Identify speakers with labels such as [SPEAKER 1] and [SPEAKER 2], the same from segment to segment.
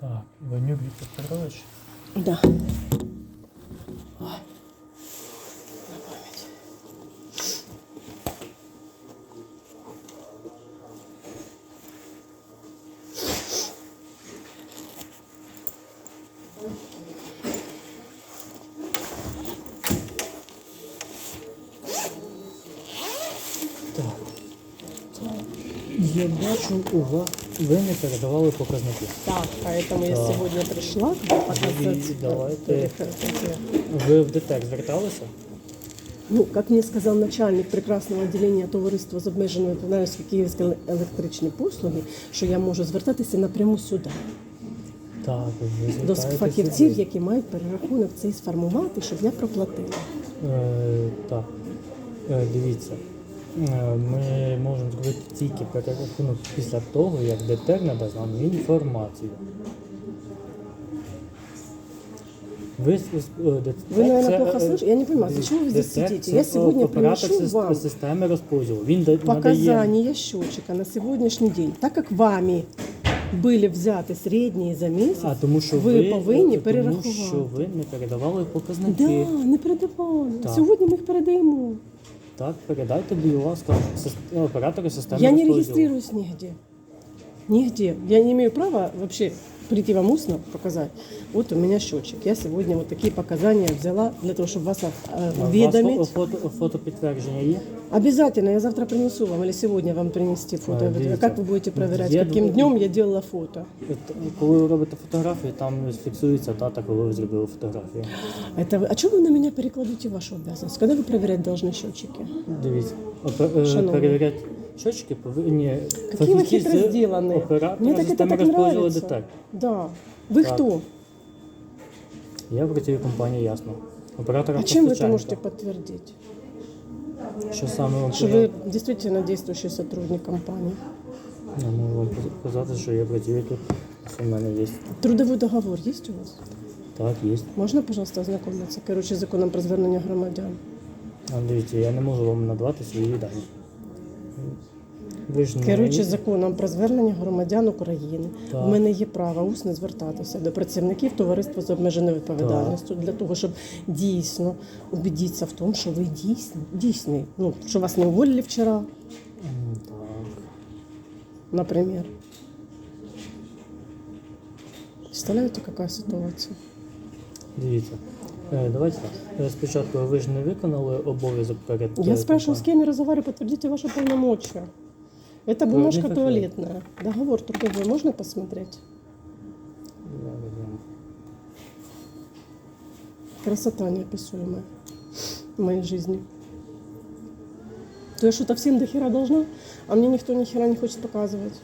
[SPEAKER 1] Так, Іванюк Віктор Петрович.
[SPEAKER 2] Да. Ой. На пам'ять.
[SPEAKER 1] Так. Я бачу, у вас ви не передавали показники.
[SPEAKER 2] Так, поэтому я
[SPEAKER 1] Так.
[SPEAKER 2] сегодня пришла к вам показать.
[SPEAKER 1] Давайте. Ви в ДТЕК зверталися?
[SPEAKER 2] Ну, как мне сказал начальник прекрасного відділення товариства з обмеженою відповідальністю Київські електричні послуги, що я можу звертатися напряму сюди,
[SPEAKER 1] Так, ви
[SPEAKER 2] до
[SPEAKER 1] звертаєтеся
[SPEAKER 2] фахівців, які мають перерахунок цей сформувати, щоб я проплатила.
[SPEAKER 1] Е, так. Е, дивіться Е, Ми можемо зробити тільки перерахунок після того, як ДТЕК надасть нам інформацію. Ви, с- с- е, ДТЕК
[SPEAKER 2] Вы, наверное,
[SPEAKER 1] це,
[SPEAKER 2] плохо
[SPEAKER 1] е,
[SPEAKER 2] слышите. Я не понимаю, зачем вы здесь
[SPEAKER 1] ДТЕК
[SPEAKER 2] сидите?
[SPEAKER 1] це
[SPEAKER 2] Я сегодня
[SPEAKER 1] оператор
[SPEAKER 2] приношу
[SPEAKER 1] сис-
[SPEAKER 2] вам
[SPEAKER 1] системи розподілу. Він да- надає
[SPEAKER 2] показания счетчика на сегодняшний день. Так как вами были взяты средние за месяц,
[SPEAKER 1] А тому що
[SPEAKER 2] ви
[SPEAKER 1] ви,
[SPEAKER 2] повинні
[SPEAKER 1] тому
[SPEAKER 2] перерахувати.
[SPEAKER 1] що ви не передавали показники.
[SPEAKER 2] да, не передавали.
[SPEAKER 1] Так.
[SPEAKER 2] Сьогодні ми їх передаємо.
[SPEAKER 1] Так, передайте, будь ласка, сис- оператору системи
[SPEAKER 2] Я не регистрируюсь нигде. Нигде. Я не имею права вообще прийти вам устно показать. Вот у меня счетчик. Я сегодня вот такие показания взяла для того, чтобы вас э,
[SPEAKER 1] А У вас
[SPEAKER 2] уведомить.
[SPEAKER 1] фо- фото, фото підтвердження є?
[SPEAKER 2] Обязательно, я завтра принесу вам или сегодня вам принести фото.
[SPEAKER 1] А,
[SPEAKER 2] А,
[SPEAKER 1] видите.
[SPEAKER 2] как вы будете проверять,
[SPEAKER 1] Я
[SPEAKER 2] каким
[SPEAKER 1] думаю-
[SPEAKER 2] днем я делала фото?
[SPEAKER 1] От, Коли ви робите фотографії, там фіксується дата, коли ви зробили фотографію.
[SPEAKER 2] Это вы, а что вы на меня перекладываете вашу обязанность? Когда вы проверять должны счетчики?
[SPEAKER 1] Дивіться, опе- е,
[SPEAKER 2] Шановні.
[SPEAKER 1] перевіряти щочки повинні
[SPEAKER 2] Какие вы
[SPEAKER 1] фахівці
[SPEAKER 2] хитро
[SPEAKER 1] з
[SPEAKER 2] сделаны.
[SPEAKER 1] оператора
[SPEAKER 2] Мне так это
[SPEAKER 1] системи
[SPEAKER 2] так
[SPEAKER 1] розподілу
[SPEAKER 2] нравится.
[SPEAKER 1] ДТЕК.
[SPEAKER 2] Да. Вы
[SPEAKER 1] Так.
[SPEAKER 2] кто?
[SPEAKER 1] Я працюю в компанії ясно. Оператора
[SPEAKER 2] А чем вы это
[SPEAKER 1] постачальника.
[SPEAKER 2] можете подтвердить?
[SPEAKER 1] Що саме вам
[SPEAKER 2] Что
[SPEAKER 1] кажу?
[SPEAKER 2] вы действительно действующий сотрудник компании?
[SPEAKER 1] Я можу вам сказати, що я працюю тут, що в мене є.
[SPEAKER 2] Трудовой договор есть у вас?
[SPEAKER 1] Так, є.
[SPEAKER 2] Можно, пожалуйста, ознакомиться? Короче, законом про звернення громадян.
[SPEAKER 1] А, дивіться, я не можу вам надавати свої дані. Ви ж не
[SPEAKER 2] Керуючи законом про звернення громадян України,
[SPEAKER 1] Так.
[SPEAKER 2] в мене є право усно звертатися до працівників товариства з обмеженою відповідальністю для того, щоб дійсно убедитися в тому, що ви дійсні, дійсні. Ну, що вас не уволили вчора,
[SPEAKER 1] Так.
[SPEAKER 2] наприклад. Представляєте, яка ситуація?
[SPEAKER 1] Дивіться. Е, Давайте так. Е, Спочатку ви ж не виконали обов'язок перед.
[SPEAKER 2] Я
[SPEAKER 1] е,
[SPEAKER 2] спрашиваю, с
[SPEAKER 1] компанією.
[SPEAKER 2] кем я разговариваю, подтвердите ваши полномочия. Это бумажка туалетная. Договор трудовой можно посмотреть? Красота неописуемая в моей жизни. То я что-то всем до хера должна, а мне никто ни хера не хочет показывать.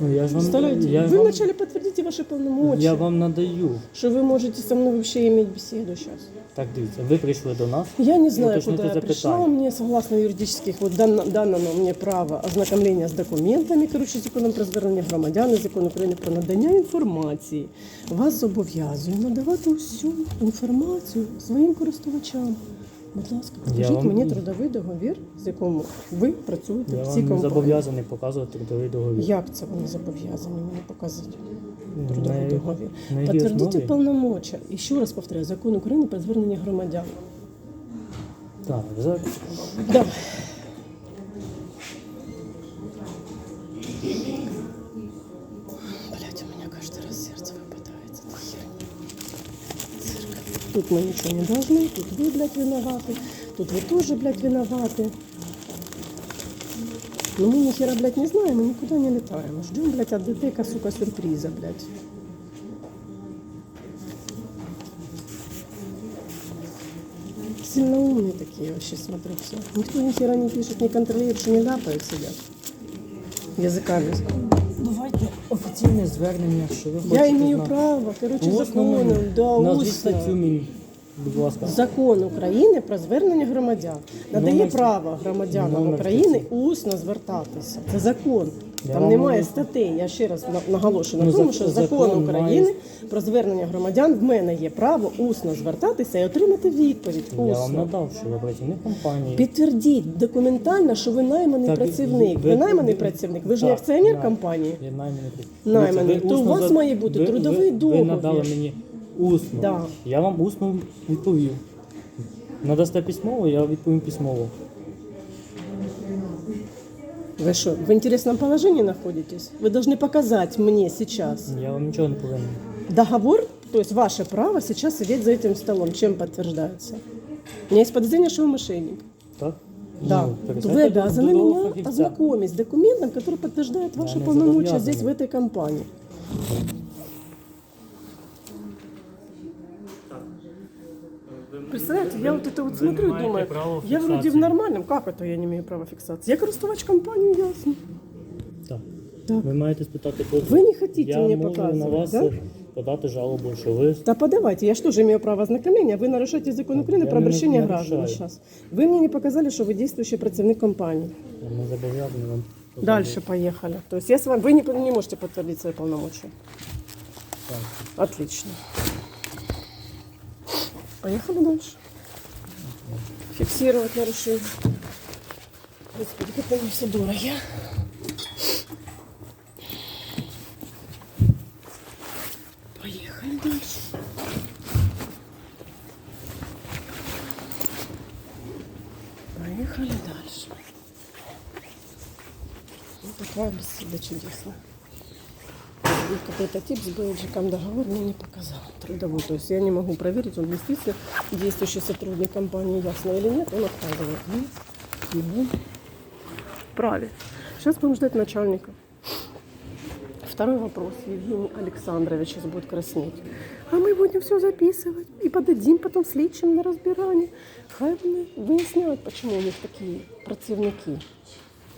[SPEAKER 1] Ну, я вам,
[SPEAKER 2] Представляете?
[SPEAKER 1] я
[SPEAKER 2] вы
[SPEAKER 1] вам,
[SPEAKER 2] вначале подтвердите ваши полномочия,
[SPEAKER 1] я вам надаю.
[SPEAKER 2] что вы можете со мной вообще иметь беседу сейчас.
[SPEAKER 1] Так, дивіться, ви прийшли до нас.
[SPEAKER 2] Я не знаю,
[SPEAKER 1] Уточните
[SPEAKER 2] куда я пришла.
[SPEAKER 1] запитання.
[SPEAKER 2] Мне согласно юридических, вот дано, дано мне право ознакомлення з документами, коротше, законом про звернення громадян і закон України про надання інформації. Вас зобов'язую надавати усю інформацію своїм користувачам. Будь ласка, покажіть
[SPEAKER 1] вам-
[SPEAKER 2] мені трудовий договір, з якому ви працюєте
[SPEAKER 1] Я
[SPEAKER 2] в цій
[SPEAKER 1] вам не
[SPEAKER 2] компанії.
[SPEAKER 1] зобов'язаний показувати трудовий договір.
[SPEAKER 2] Як це вони зобов'язані мені показати? Трудовий
[SPEAKER 1] На-
[SPEAKER 2] договір.
[SPEAKER 1] на якій
[SPEAKER 2] Подтвердите
[SPEAKER 1] основі?
[SPEAKER 2] І ще раз повторяю, закон України про звернення громадян.
[SPEAKER 1] Так, за-
[SPEAKER 2] Да. Тут мы ничего не должны, тут вы, блядь, виноваты, тут вы тоже, блядь, виноваты. Но мы ни хера, блядь, не знаем, мы никуда не летаем. Ждем, блядь, от ДТК, сука, сюрприза, блядь. Сильно умные такие вообще, смотрю, все. Никто ни хера не пишет, не контролирует, что не ляпают сидят. Языками.
[SPEAKER 1] Давайте офіційне звернення, що ви хочете
[SPEAKER 2] Я имею
[SPEAKER 1] знати.
[SPEAKER 2] право, короче,
[SPEAKER 1] Усно
[SPEAKER 2] законом,
[SPEAKER 1] мені.
[SPEAKER 2] да,
[SPEAKER 1] Назвіть
[SPEAKER 2] усно.
[SPEAKER 1] статтю мені, будь ласка.
[SPEAKER 2] Закон України про звернення громадян надає
[SPEAKER 1] Номер-
[SPEAKER 2] право громадянам
[SPEAKER 1] номер
[SPEAKER 2] України усно звертатися. Це закон.
[SPEAKER 1] Я
[SPEAKER 2] Там
[SPEAKER 1] вам
[SPEAKER 2] немає
[SPEAKER 1] можу-
[SPEAKER 2] статей. Я ще раз на- наголошую на
[SPEAKER 1] Ну,
[SPEAKER 2] тому,
[SPEAKER 1] зак-
[SPEAKER 2] що закон
[SPEAKER 1] закон
[SPEAKER 2] України про звернення громадян в мене є право усно звертатися і отримати відповідь.
[SPEAKER 1] Я вам
[SPEAKER 2] Усно.
[SPEAKER 1] надав, що я працівник компанії.
[SPEAKER 2] Підтвердіть документально, що ви найманий
[SPEAKER 1] Так,
[SPEAKER 2] працівник.
[SPEAKER 1] ви-
[SPEAKER 2] Ви найманий
[SPEAKER 1] ви-
[SPEAKER 2] працівник. Ви ж не
[SPEAKER 1] так,
[SPEAKER 2] акціонер компанії.
[SPEAKER 1] Я найманий працівник.
[SPEAKER 2] Найманий.
[SPEAKER 1] Дивіться, ви
[SPEAKER 2] То у
[SPEAKER 1] усно
[SPEAKER 2] вас має бути
[SPEAKER 1] ви-
[SPEAKER 2] трудовий
[SPEAKER 1] ви-
[SPEAKER 2] договір.
[SPEAKER 1] Ви надали мені усно.
[SPEAKER 2] Да.
[SPEAKER 1] Я вам усно відповів. Надасте письмово, я відповім письмово.
[SPEAKER 2] Вы что, в интересном положении находитесь? Вы должны показать мне сейчас
[SPEAKER 1] Я вам нічого не повинен.
[SPEAKER 2] договор, то есть ваше право сейчас сидеть за этим столом. Чем подтверждается? У меня есть подозрение, что вы мошенник.
[SPEAKER 1] Так?
[SPEAKER 2] Да.
[SPEAKER 1] Ну,
[SPEAKER 2] То
[SPEAKER 1] пересядьте
[SPEAKER 2] вы
[SPEAKER 1] до-
[SPEAKER 2] обязаны
[SPEAKER 1] до
[SPEAKER 2] меня
[SPEAKER 1] фахівця.
[SPEAKER 2] ознакомить с документом, который подтверждает ваши
[SPEAKER 1] не
[SPEAKER 2] полномочия здесь, в
[SPEAKER 1] зобов'язаний.
[SPEAKER 2] этой компании. Представляете, я вот это вот
[SPEAKER 1] Вы
[SPEAKER 2] смотрю
[SPEAKER 1] не
[SPEAKER 2] и
[SPEAKER 1] маєте
[SPEAKER 2] думаю,
[SPEAKER 1] права
[SPEAKER 2] я вроде в
[SPEAKER 1] фіксації.
[SPEAKER 2] нормальном, как это я не имею права фиксации? Я користувач компании, ясно.
[SPEAKER 1] Так.
[SPEAKER 2] Так.
[SPEAKER 1] Ви маєте спитати позов.
[SPEAKER 2] Ви не хотите
[SPEAKER 1] я
[SPEAKER 2] мені
[SPEAKER 1] можу
[SPEAKER 2] показувати,
[SPEAKER 1] на вас
[SPEAKER 2] да?
[SPEAKER 1] подати жалобу, що ви
[SPEAKER 2] Да подавайте, я что же имею право ознакомления? Вы нарушаете закон Украины
[SPEAKER 1] Я
[SPEAKER 2] про
[SPEAKER 1] не
[SPEAKER 2] обращение
[SPEAKER 1] нарушаю.
[SPEAKER 2] граждан сейчас. Вы мне не показали, что вы действующий противник компании.
[SPEAKER 1] я не зобов'язаний вам. показати.
[SPEAKER 2] Дальше поехали. То есть я с вами, вы не, не можете подтвердить свои полномочия.
[SPEAKER 1] Так.
[SPEAKER 2] Отлично. Поехали дальше. Фиксировать нарушение. Господи, как они все дороги. Поехали дальше. Поехали дальше. Вот такая беседа чудесная. Вот Какой-то тип с бейджиком договор мне не показал. Трудовой. То есть я не могу проверить, он действительно действующий сотрудник компании, ясно или нет, он отказывает. Нет. Ну, Правильно. Сейчас будем ждать начальника. Второй вопрос. Евгений Александрович сейчас будет краснеть. А мы будем все записывать и подадим потом слідчим на разбирание. Хай вони выясняют, почему у них такие противники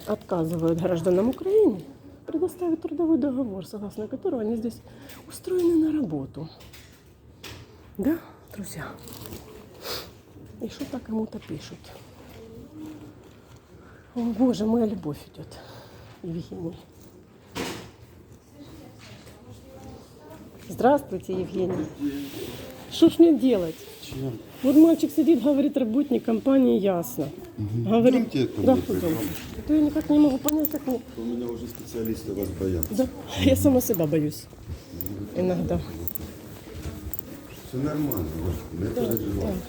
[SPEAKER 2] отказывают гражданам Украины Предоставить трудовой договор, согласно которому они здесь устроены на работу. Да, друзья? И что-то кому-то пишут. О, Боже, моя любовь идет, Евгений. Здравствуйте, Евгений. Что ж мне делать?
[SPEAKER 3] Чем?
[SPEAKER 2] Вот мальчик сидит, говорит, работник компании Ясно. Говорит,
[SPEAKER 3] Идемте ко
[SPEAKER 2] да,
[SPEAKER 3] мне,
[SPEAKER 2] идем.
[SPEAKER 3] пойдем.
[SPEAKER 2] А то я никак не могу понять, как мне.
[SPEAKER 3] У меня уже специалисты вас боятся.
[SPEAKER 2] Да, я сама себя боюсь. Иногда.
[SPEAKER 3] Все нормально, не переживайте.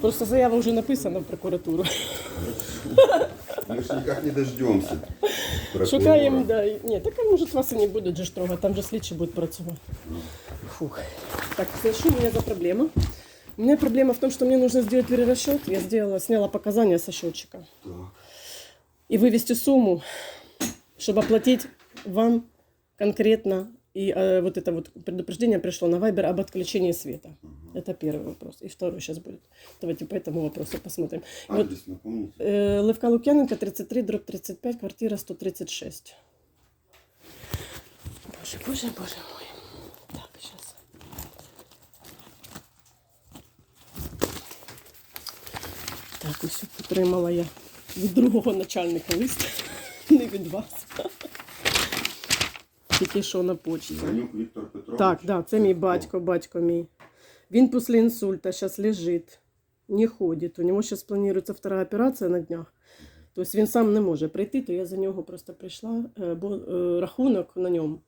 [SPEAKER 2] Просто заява уже написана в прокуратуру.
[SPEAKER 3] Мы же никак не дождемся.
[SPEAKER 2] Шукаємо, да. і- Ні, так а може вас і не будуть же ж трогати, там же слідчі будуть працювати. Фух. Так, что у меня за проблема? У меня проблема в том, что мне нужно сделать перерасчет. Я сделала, сняла показания со счетчика.
[SPEAKER 3] Так.
[SPEAKER 2] И вывести сумму, чтобы оплатить вам конкретно. И э, вот это вот предупреждение пришло на Вайбер об отключении света. Это первый вопрос. И второй сейчас будет. Давайте по этому вопросу посмотрим. Вот
[SPEAKER 3] Адрес напомните.
[SPEAKER 2] Э, Левка Лук'яненка, 33, дробь 35, квартира 136. Боже, боже, боже мой. Так, сейчас. Так, ось отримала я від другого начальника лист, не від вас. Тільки що на почті.
[SPEAKER 3] Віктор Петрович.
[SPEAKER 2] Так, да, це мій батько, батько мій. Він після інсульта зараз лежить, не ходить. У нього зараз планується втора операція на днях. Тобто він сам не може прийти, то я за нього просто прийшла, е, бо е, рахунок на ньому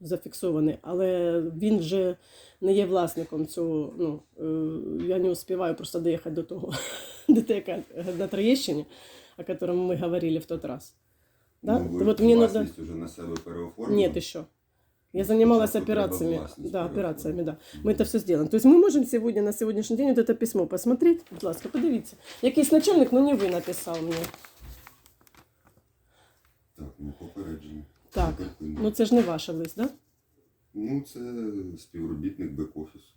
[SPEAKER 2] зафіксований, але він вже не є власником цього. Ну, е, я не успіваю просто доїхати до того ДТК на Троєщині, о котором ми говорили в тот раз. Да?
[SPEAKER 3] Ну, ви
[SPEAKER 2] вот мне надо...
[SPEAKER 3] власність уже на себе переоформили?
[SPEAKER 2] Нет, еще. Я занималась
[SPEAKER 3] Спочатку треба
[SPEAKER 2] операциями.
[SPEAKER 3] власність
[SPEAKER 2] Да,
[SPEAKER 3] переоформити.
[SPEAKER 2] операциями, да. Мы это все сделаем. То есть мы можем сегодня, на сегодняшний день, вот это письмо посмотреть. Будь ласка, подивіться. Якийсь начальник, ну не ви написав мені.
[SPEAKER 3] Так, ну попередження.
[SPEAKER 2] Так,
[SPEAKER 3] Дякую.
[SPEAKER 2] ну це ж не ваш лист, да?
[SPEAKER 3] Ну, це співробітник бек-офісу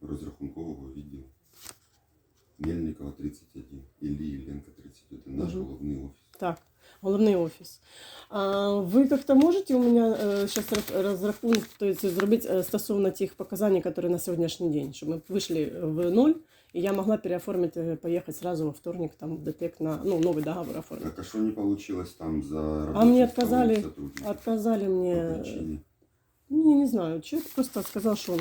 [SPEAKER 3] розрахункового відділу. Мельникова 31, Іллі Ілленка 31, наш
[SPEAKER 2] Мгм.
[SPEAKER 3] головний офіс.
[SPEAKER 2] Так, головний офіс. А ви как-то можете у мене зараз розрахунок, то есть зробити е, стосовно тих показань, які на сьогоднішній день, щоб ми вийшли в ноль и я могла переоформить, э, поехать сразу во вторник там в ДТЕК на, ну, новый договор оформить.
[SPEAKER 3] Так а что не получилось там за
[SPEAKER 2] А
[SPEAKER 3] рабочим
[SPEAKER 2] мне
[SPEAKER 3] столом
[SPEAKER 2] отказали,
[SPEAKER 3] сотрудника?
[SPEAKER 2] отказали
[SPEAKER 3] По
[SPEAKER 2] мне,
[SPEAKER 3] причине?
[SPEAKER 2] не, не знаю, человек просто сказал, что он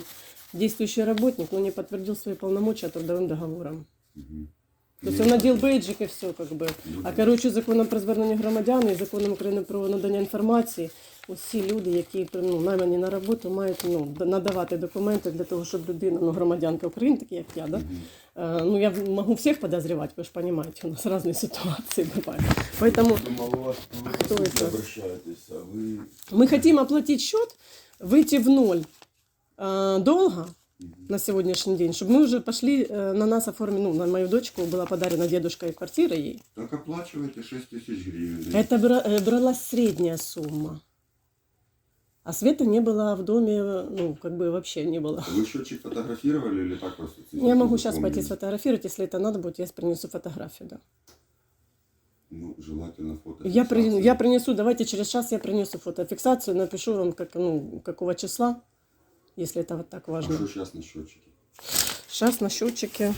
[SPEAKER 2] действующий работник, но не подтвердил свои полномочия трудовым договором.
[SPEAKER 3] Мгм.
[SPEAKER 2] То есть
[SPEAKER 3] Ну,
[SPEAKER 2] он надел бейджик і все, как би.
[SPEAKER 3] ну,
[SPEAKER 2] А керуючи законом про звернення громадян і законом України про надання інформації, усі люди, які ну, наймані на роботу, мають ну, д- надавати документи для того, щоб людина, ну, громадянка України, такі як я, да?
[SPEAKER 3] мгм.
[SPEAKER 2] Э, ну, я могу всех подозревать, вы же понимаете, у нас разные ситуации бывают. Поэтому
[SPEAKER 4] Думал, у вас вы
[SPEAKER 2] А кто
[SPEAKER 4] по сути
[SPEAKER 2] это?
[SPEAKER 4] обращаетесь, а вы
[SPEAKER 2] мы хотим оплатить счет, выйти в ноль э, долга на сегодняшний день, чтобы мы уже пошли э, на нас оформили, ну, на мою дочку была подарена дедушкой квартира ей.
[SPEAKER 3] Так оплачивайте 6 тысяч гривен.
[SPEAKER 2] Это э, бралась средняя сумма. А света не было в доме, ну, как бы вообще не было.
[SPEAKER 3] Вы счетчик фотографировали или так просто?
[SPEAKER 2] Я могу сейчас пойти сфотографировать, если это надо будет, я принесу фотографию, да.
[SPEAKER 3] Ну, желательно фото.
[SPEAKER 2] Я, при- я принесу, давайте через час я принесу фотофиксацию, напишу вам, как, ну, какого числа, если это вот так
[SPEAKER 3] А что сейчас на счетчике?
[SPEAKER 2] Сейчас на счетчике